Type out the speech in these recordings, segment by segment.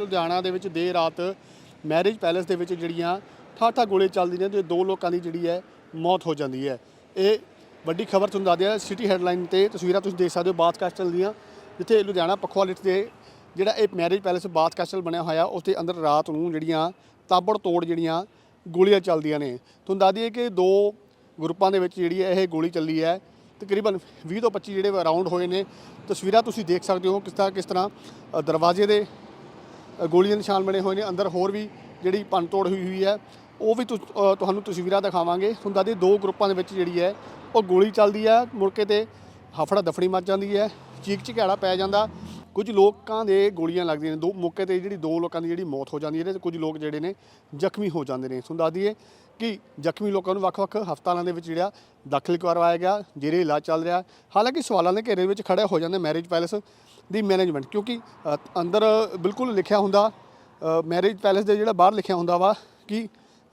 ਲੁਧਿਆਣਾ ਦੇ ਵਿੱਚ ਦੇਰ ਰਾਤ ਮੈਰਿਜ ਪੈਲੇਸ ਦੇ ਵਿੱਚ ਜਿਹੜੀਆਂ ਠਾਠਾ ਗੋਲੇ ਚੱਲਦੀਆਂ ਨੇ, ਤੇ ਦੋ ਲੋਕਾਂ ਦੀ ਜਿਹੜੀ ਹੈ ਮੌਤ ਹੋ ਜਾਂਦੀ ਹੈ। ਇਹ ਵੱਡੀ ਖਬਰ ਤੁਹਾਨੂੰ ਦੱਸਦੇ ਆ ਸਿਟੀ ਹੈਡਲਾਈਨ ਤੇ ਤਸਵੀਰਾਂ ਤੁਸੀਂ ਦੇਖ ਸਕਦੇ ਹੋ ਬਾਥ ਕੈਸਟਲ ਦੀਆਂ, ਜਿੱਥੇ ਲੁਧਿਆਣਾ ਪਖਵਾਲਿਟ ਦੇ ਜਿਹੜਾ ਇਹ ਮੈਰਿਜ ਪੈਲੇਸ ਬਾਥ ਕੈਸਟਲ ਬਣਿਆ ਹੋਇਆ ਉਸ ਦੇ ਅੰਦਰ ਰਾਤ ਨੂੰ ਜਿਹੜੀਆਂ ਤਾਬੜ ਤੋੜ ਜਿਹੜੀਆਂ ਗੋਲੀਆਂ ਚੱਲਦੀਆਂ ਨੇ। ਤੁਹਾਨੂੰ ਦੱਸ ਦਈਏ ਕਿ ਦੋ ਗਰੁੱਪਾਂ ਦੇ ਵਿੱਚ ਜਿਹੜੀ ਹੈ ਇਹ ਗੋਲੀ ਚੱਲੀ ਹੈ, ਤਕਰੀਬਨ 20 ਤੋਂ 25 ਜਿਹੜੇ ਰਾਉਂਡ ਹੋਏ ਨੇ। ਤਸਵੀਰਾਂ ਤੁਸੀਂ ਦੇਖ ਸਕਦੇ ਹੋ ਕਿਸ ਤਰ੍ਹਾਂ ਕਿਸ ਤਰ੍ਹਾਂ ਦਰਵਾਜ਼ੇ ਦੇ ਗੋਲੀਆਂ ਦੇ ਨਿਸ਼ਾਨ ਬਣੇ ਹੋਏ ਨੇ। ਅੰਦਰ ਹੋਰ ਵੀ ਜਿਹੜੀ ਭੰਨਤੋੜ ਹੋਈ ਹੋਈ ਹੈ, ਉਹ ਵੀ ਤੁਹਾਨੂੰ ਤਸਵੀਰਾਂ ਦਿਖਾਵਾਂਗੇ। ਤੁਹਾਨੂੰ ਦੱਸਦੇ ਦੋ ਗਰੁੱਪਾਂ ਦੇ ਵਿੱਚ ਜਿਹੜੀ ਹੈ, ਉਹ ਗੋਲੀ ਚੱਲਦੀ ਹੈ ਮੁੜਕੇ ਤੇ ਹਫੜਾ ਦਫੜੀ ਮਚ ਜਾਂਦੀ ਹੈ, ਚੀਕ ਚਿਹਾੜਾ ਪੈ ਜਾਂਦਾ। ਕੁਝ ਲੋਕਾਂ ਦੇ ਗੋਲੀਆਂ ਲੱਗਦੀਆਂ ਨੇ। ਦੋ, ਮੌਕੇ ਤੇ ਜਿਹੜੀ ਦੋ ਲੋਕਾਂ ਦੀ ਜਿਹੜੀ ਮੌਤ ਹੋ ਜਾਂਦੀ ਹੈ ਤੇ ਕੁਝ ਲੋਕ ਜਿਹੜੇ ਨੇ ਜ਼ਖਮੀ ਹੋ ਜਾਂਦੇ ਨੇ। ਤੁਹਾਨੂੰ ਦੱਸ ਦਈਏ ਕਿ ਜ਼ਖਮੀ ਲੋਕਾਂ ਨੂੰ ਵੱਖ-ਵੱਖ ਹਸਪਤਾਲਾਂ ਦੇ ਵਿੱਚ ਜਿਹੜਾ ਦਾਖਲ ਕਰਵਾਇਆ ਗਿਆ ਜਿਹੜੇ ਇਲਾਜ ਚੱਲ ਰਿਹਾ। ਹਾਲਾਂਕਿ ਸਵਾਲਾਂ ਦੇ ਘੇਰੇ ਵਿੱਚ ਖੜੇ ਹੋ ਜਾਂਦੇ ਮੈਰਿਜ ਪੈਲੇਸ ਦੀ ਮੈਨੇਜਮੈਂਟ, ਕਿਉਂਕਿ ਅੰਦਰ ਬਿਲਕੁਲ ਲਿਖਿਆ ਹੁੰਦਾ ਮੈਰਿਜ ਪੈਲੇਸ ਦੇ ਜਿਹੜਾ ਬਾਹਰ ਲਿਖਿਆ ਹੁੰਦਾ ਵਾ ਕਿ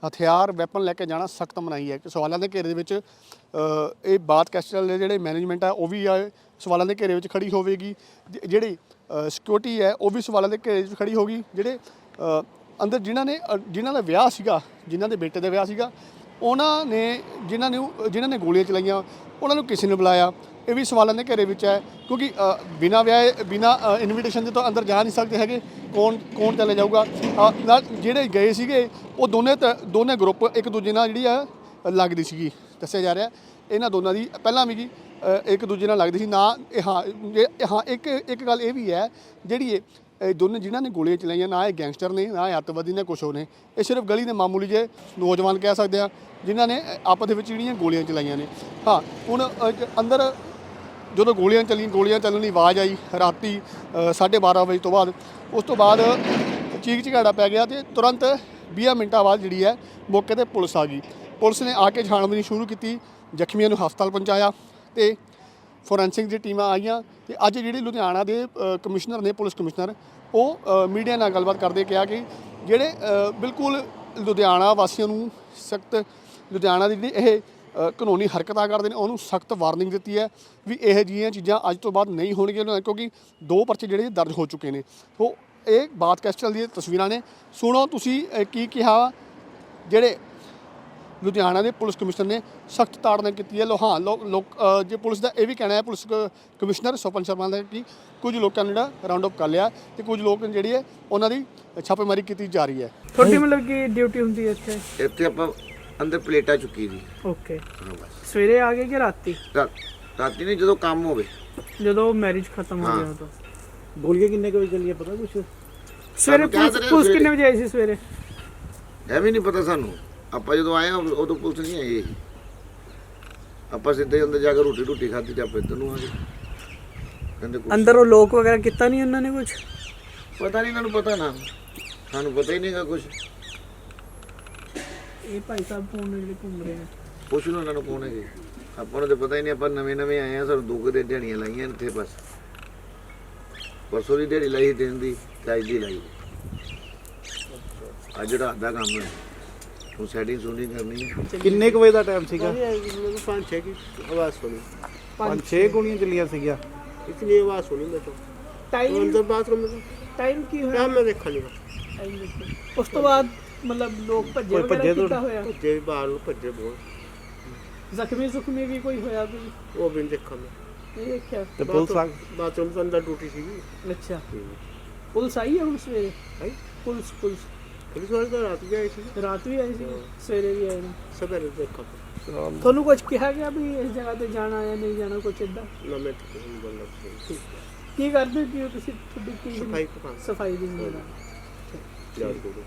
ਹਥਿਆਰ ਵੈਪਨ ਲੈ ਕੇ ਜਾਣਾ ਸਖਤ ਮਨਾਹੀ ਹੈ। ਕਿ ਸਵਾਲਾਂ ਦੇ ਘੇਰੇ ਦੇ ਵਿੱਚ ਇਹ ਬਾਤ ਕੈਸਟਲ ਦੇ ਜਿਹੜੇ ਮੈਨੇਜਮੈਂਟ ਆ, ਉਹ ਵੀ ਆ, ਸਵਾਲਾਂ ਦੇ ਘੇਰੇ ਵਿੱਚ ਖੜੀ ਹੋਵੇਗੀ। ਜ- ਜਿਹੜੀ ਸਿਕਿਉਰਿਟੀ ਹੈ, ਉਹ ਵੀ ਸਵਾਲਾਂ ਦੇ ਘੇਰੇ ਵਿੱਚ ਖੜੀ ਹੋਗੀ। ਜਿਹੜੇ ਅੰਦਰ ਜਿਨ੍ਹਾਂ ਨੇ ਜਿਨ੍ਹਾਂ ਦਾ ਵਿਆਹ ਸੀਗਾ, ਜਿਨ੍ਹਾਂ ਦੇ ਬੇਟੇ ਦਾ ਵਿਆਹ ਸੀਗਾ, ਉਹਨਾਂ ਨੇ, ਜਿਨ੍ਹਾਂ ਨੇ ਜਿਨ੍ਹਾਂ ਨੇ ਗੋਲੀਆਂ ਚਲਾਈਆਂ, ਉਹਨਾਂ ਨੂੰ ਕਿਸੇ ਨੇ ਬੁਲਾਇਆ। ਇਹ ਵੀ ਸਵਾਲਾਂ ਦੇ ਘੇਰੇ ਵਿੱਚ ਹੈ ਕਿਉਂਕਿ ਅ, ਬਿਨਾਂ ਵਿਆਹ ਬਿਨਾਂ ਇਨਵੀਟੇਸ਼ਨ ਦੇ ਤਾਂ ਅੰਦਰ ਜਾ ਨਹੀਂ ਸਕਦੇ ਹੈਗੇ ਕੌਣ ਕੌਣ ਚਲੇ ਜਾਊਗਾ? ਅ, ਨਾਲ ਜਿਹੜੇ ਗਏ ਸੀਗੇ ਉਹ ਦੋਨੇ ਤ- ਦੋਨੇ ਗਰੁੱਪ ਇੱਕ ਦੂਜੇ ਨਾਲ ਜਿਹੜੀ ਆ ਲੱਗਦੀ ਸੀਗੀ ਦੱਸਿਆ ਜਾ ਰਿਹਾ। ਇਹਨਾਂ ਦੋਨਾਂ ਦੀ ਪਹਿਲਾਂ ਵੀ ਜੀ ਇੱਕ ਦੂਜੇ ਨਾਲ ਲੱਗਦੀ ਸੀ ਨਾ ਇਹ ਹਾਂ ਹਾਂ ਇੱਕ ਇੱਕ ਗੱਲ ਇਹ ਵੀ ਹੈ ਜਿਹੜੀ ਇਹ ਇਹ ਦੋਨੇ ਜਿਨ੍ਹਾਂ ਨੇ ਗੋਲੀਆਂ ਚਲਾਈਆਂ ਨਾ ਇਹ ਗੈਂਗਸਟਰ ਨੇ ਨਾ ਇਹ ਅੱਤਵਾਦੀ ਨੇ ਕੁਛ ਹੋ ਨੇ ਇਹ ਸਿਰਫ ਗਲੀ ਦੇ ਮਾਮੂਲੀ ਜੇ ਨੌਜਵਾਨ ਕਹਿ ਸਕਦੇ ਆ ਜਿਨ੍ਹਾਂ ਨੇ ਆਪਸ ਦੇ ਵਿੱਚ ਜਿਹੜੀਆਂ ਗੋਲੀਆਂ ਚਲਾਈਆਂ ਨੇ। ਹਾਂ ਹੁਣ ਅੰਦਰ ਜਦੋਂ ਗੋਲੀਆਂ ਚੱਲੀਆਂ ਗੋਲੀਆਂ ਚੱਲਣ ਦੀ ਆਵਾਜ਼ ਆਈ ਰਾਤੀ ਅ, 12:30 ਵਜੇ ਤੋਂ ਬਾਅਦ। ਉਸ ਤੋਂ ਬਾਅਦ ਚੀਕ ਚਿਹਾੜਾ ਪੈ ਗਿਆ ਤੇ ਤੁਰੰਤ 20 ਮਿੰਟਾਂ ਬਾਅਦ ਜਿਹੜੀ ਹੈ ਮੌਕੇ ਤੇ ਪੁਲਿਸ ਆ ਗਈ। ਪੁਲਿਸ ਨੇ ਆ ਕੇ ਛਾਣਬੀਨ ਸ਼ੁਰੂ ਕੀਤੀ ਜ਼ਖਮੀਆਂ ਨੂੰ ਹਸਪਤਾਲ ਪਹੁੰਚਾਇਆ ਤੇ ਫੋਰੈਂਸਿਕ ਦੀ ਟੀਮਾਂ ਆਈਆਂ ਤੇ ਅੱਜ ਜਿਹੜੀ ਲੁਧਿਆਣਾ ਦੇ ਕਮਿਸ਼ਨਰ ਨੇ ਪੁਲਿਸ ਕਮਿਸ਼ਨਰ ਉਹ ਮੀਡੀਆ ਨਾਲ ਗੱਲਬਾਤ ਕਰਦੇ ਕਿਹਾ ਕਿ ਜਿਹੜੇ ਬਿਲਕੁਲ ਲੁਧਿਆਣਾ ਵਾਸੀਆਂ ਨੂੰ ਸਖਤ ਲੁਧਿਆਣਾ ਦੀ ਜਿਹੜੀ ਇਹ ਕਾਨੂੰਨੀ ਹਰਕਤਾਂ ਕਰਦੇ ਨੇ ਉਹਨੂੰ ਸਖਤ ਵਾਰਨਿੰਗ ਦਿੱਤੀ ਹੈ ਵੀ ਇਹ ਜਿਹੀਆਂ ਚੀਜ਼ਾਂ ਅੱਜ ਤੋਂ ਬਾਅਦ ਨਹੀਂ ਹੋਣਗੀਆਂ ਕਿਉਂਕਿ ਦੋ ਪਰਚੇ ਜਿਹੜੇ ਦਰਜ ਹੋ ਚੁੱਕੇ ਨੇ। ਸੋ ਇਹ ਬਾਤ ਕੈਸਟਲ ਦੀਆਂ ਤਸਵੀਰਾਂ ਨੇ। ਸੁਣੋ ਤੁਸੀਂ ਕੀ ਕਿਹਾ ਜਿਹੜੇ ਲੁਧਿਆਣਾ ਦੇ ਪੁਲਿਸ ਕਮਿਸ਼ਨਰ ਨੇ ਸਖਤ ਤਾੜਨਾ ਕੀਤੀ ਹੈ। ਲੋ ਹਾਂ ਲੋਕ ਜੇ ਪੁਲਿਸ ਦਾ ਇਹ ਵੀ ਕਹਿਣਾ ਹੈ ਪੁਲਿਸ ਕ- ਕਮਿਸ਼ਨਰ ਸੋਪਨ ਸ਼ਰਮਾ ਦਾ ਕਿ ਕੁਝ ਲੋਕਾਂ ਨੇ ਜਿਹੜਾ ਰਾਉਂਡ ਅਪ ਕਰ ਲਿਆ ਤੇ ਕੁਝ ਲੋਕ ਜਿਹੜੀ ਹੈ ਉਹਨਾਂ ਦੀ ਛਾਪੇਮਾਰੀ ਕੀਤੀ ਜਾ ਰਹੀ ਹੈ। ਤੁਹਾਡੀ ਮਤਲਬ ਕਿ ਡਿਊਟੀ ਹੁੰਦੀ ਹੈ ਇੱਥੇ? ਇੱਥੇ ਆਪਾਂ ਅੰਦਰ ਪਲੇਟਾਂ ਚੁੱਕੀ ਦੀ। ਓਕੇ ਬਸ। ਸਵੇਰੇ ਆ ਗਏ ਕਿ ਰਾਤੀ? ਰਾ- ਰਾਤੀ ਨਹੀਂ ਜਦੋਂ ਕੰਮ ਹੋਵੇ। ਜਦੋਂ ਮੈਰਿਜ ਖਤਮ ਹੋ ਹਾਂ। ਗਿਆ ਉਦੋਂ ਗੋਲੀਆਂ ਕਿੰਨੇ ਕੁ ਵਜੇ ਚੱਲੀਆਂ ਪਤਾ ਕੁਛ? ਸਵੇਰੇ ਕਹਿ ਪੁਲਿਸ ਰਹੇ ਪੁਲਿਸ ਸਵੇਰੇ। ਕਿੰਨੇ ਵਜੇ ਆਈ ਸੀ ਸਵੇਰੇ? ਇਹ ਵੀ ਨਹੀਂ ਪਤਾ ਸਾਨੂੰ। ਆਪਾਂ ਜਦੋਂ ਆਏ ਹਾਂ, ਉਦੋਂ ਪੁਲਿਸ ਨਹੀਂ ਆਈ ਹੈਗੀ। ਆਪਾਂ ਸਿੱਧੇ ਅੰਦਰ ਜਾ ਕੇ ਰੋਟੀ ਰੋਟੀ ਖਾਧੀ ਤੇ ਆਪਾਂ ਇੱਧਰ ਨੂੰ ਆ ਗਏ। ਕਹਿੰਦੇ ਕੁਛ ਅੰਦਰ ਉਹ ਲੋਕ ਵਗੈਰਾ ਕੀਤਾ ਨਹੀਂ ਉਹਨਾਂ ਨੇ ਕੁਝ ਪਤਾ ਨਹੀਂ ਇਹਨਾਂ ਨੂੰ ਪਤਾ ਨਾ। ਸਾਨੂੰ ਪਤਾ ਹੀ ਨਹੀਂਗਾ ਕੁਝ ਇਹ ਭਾਈ ਸਾਹਿਬ ਕੌਣ ਨੇ ਜਿਹੜੇ ਘੁੰਮ ਰਹੇ ਆ ਪੁੱਛ ਲਓ ਉਹਨਾਂ ਨੂੰ ਕੌਣ ਹੈਗੇ। ਆਪਾਂ ਨੂੰ ਤਾਂ ਪਤਾ ਹੀ ਨਹੀਂ ਆਪਾਂ ਨਵੇਂ ਨਵੇਂ ਆਏ ਆ ਸਾਨੂੰ ਦੁੱਖ ਦੇ ਢਣੀਆਂ ਲਾਈਆਂ ਇੱਥੇ ਬਸ। ਪਰਸੋਂ ਦੀ ਢੜੀ ਲਾਈ ਦਿਨ ਦੀ ਤੇ ਅੱਜ ਦੀ ਲਾਈ। ਅੱਜ ਰਾਤ ਦਾ ਕੰਮ ਹੈ। ਉਹ ਸੈਟਿੰਗ ਸੂਟਿੰਗ ਕਰਨੀ ਹੈ। ਕਿੰਨੇ ਕੁ ਵਜੇ ਦਾ ਟਾਈਮ ਸੀਗਾ? ਮੈਨੂੰ ਪੰਜ ਛੇ ਕੀ ਆਵਾਜ਼ ਸੁਣੀ। ਪੰਜ ਛੇ ਗੋਲੀਆਂ ਚੱਲੀਆਂ ਸੀਗੀਆਂ। ਇਤਨੀ ਆਵਾਜ਼ ਸੁਣੀ ਮੈਂ ਤਾਂ ਟਾਈਮ ਅੰਦਰ ਬਾਥਰੂਮ में ਟਾਈਮ ਕੀ ਹੋਇਆ? ਮੈਂ ਦੇਖਾ ਨਹੀਂ ਉਸ ਤੋਂ ਬਾਅਦ ਮਤਲਬ ਲੋਕ ਭੱਜੇ ਕੋਈ ਵਗੈਰਾ ਭੱਜੇ ਤੋਂ ਕੀਤਾ ਹੋਇਆ? ਭੱਜੇ ਵੀ ਬਾਹਰ ਨੂੰ ਭੱਜੇ ਬਹੁਤ। ਜ਼ਖਮੀ ਜ਼ੁਖਮੀ ਵੀ ਕੋਈ ਹੋਇਆ ਕੋਈ? ਉਹ ਵੀ ਨਹੀਂ ਦੇਖਣ ਨੂੰ। ਨਹੀਂ ਦੇਖਿਆ। ਤੇ ਪੁਲਿਸ ਆ ਬਾਥਰੂਮ ਤੋਂ ਅੰਦਰ ਡਿਊਟੀ ਸੀਗੀ। ਅੱਛਾ। ਪੁਲਿਸ ਆਈ ਹੈ ਹੁਣ ਸਵੇਰੇ? ਹੈ ਪੁਲਿਸ ਪੁਲਿਸ। ਪੁਲਿਸ ਵਾਲੇ ਤਾਂ ਰਾਤ ਗਿਆ ਸੀ। ਰਾਤ ਵੀ ਆਈ ਸੀ? ਸਵੇਰੇ ਵੀ ਆਈ ਨੇ? ਸਵੇਰੇ ਦੇਖਾ ਤੁਹਾਨੂੰ ਕੁਝ ਕਿਹਾ ਗਿਆ ਵੀ ਇਸ ਜਗ੍ਹਾ ਤੇ ਜਾਣਾ ਜਾਂ ਨਹੀਂ ਜਾਣਾ ਕੁਝ ਇਦਾਂ ਨਾ ਮੈਂ ਠੀਕ ਨਹੀਂ ਬੋਲ ਰਿਹਾ ਕੀ ਕਰਦੇ ਕੀ ਹੋ ਤੁਸੀਂ? ਤੁਹਾਡੀ ਕੀ ਸਫ਼ਾਈ ਪਕਾਉਂਦਾ ਸਫ਼ਾਈ ਦੀ ਜ਼ਿੰਮੇਵਾਰੀ। 嫌われてる。